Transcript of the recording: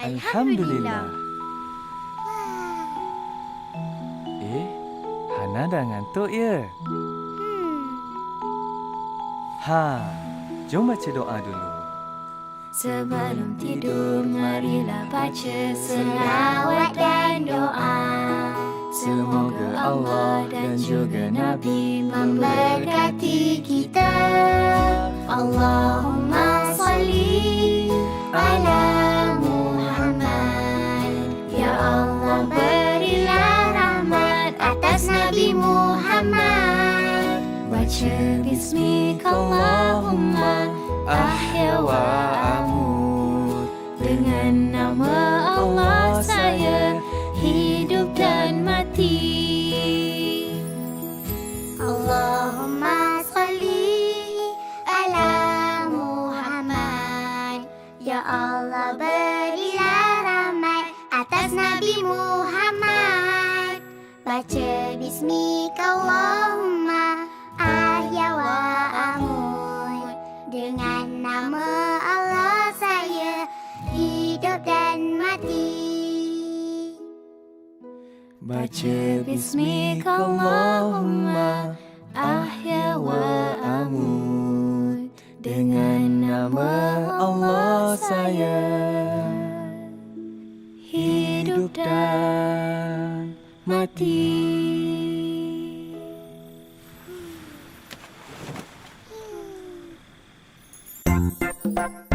Alhamdulillah. Eh, Hana dah ngantuk ya? Hmm. Ha, jom baca doa dulu. Sebelum tidur marilah baca selawat dan doa Semoga Allah dan juga Nabi memberkati kita Muhammad Baca bismikallahumma ahya wa amut Dengan nama Allah saya hidup dan mati. Allahumma salli ala Muhammad. Ya Allah berilah rahmat atas Nabi Muhammad. Baca bismikallahumma Dengan nama Allah saya hidup dan mati Baca bismikallahumma ahya wa amut dengan nama Allah saya hidup dan mati. Bye.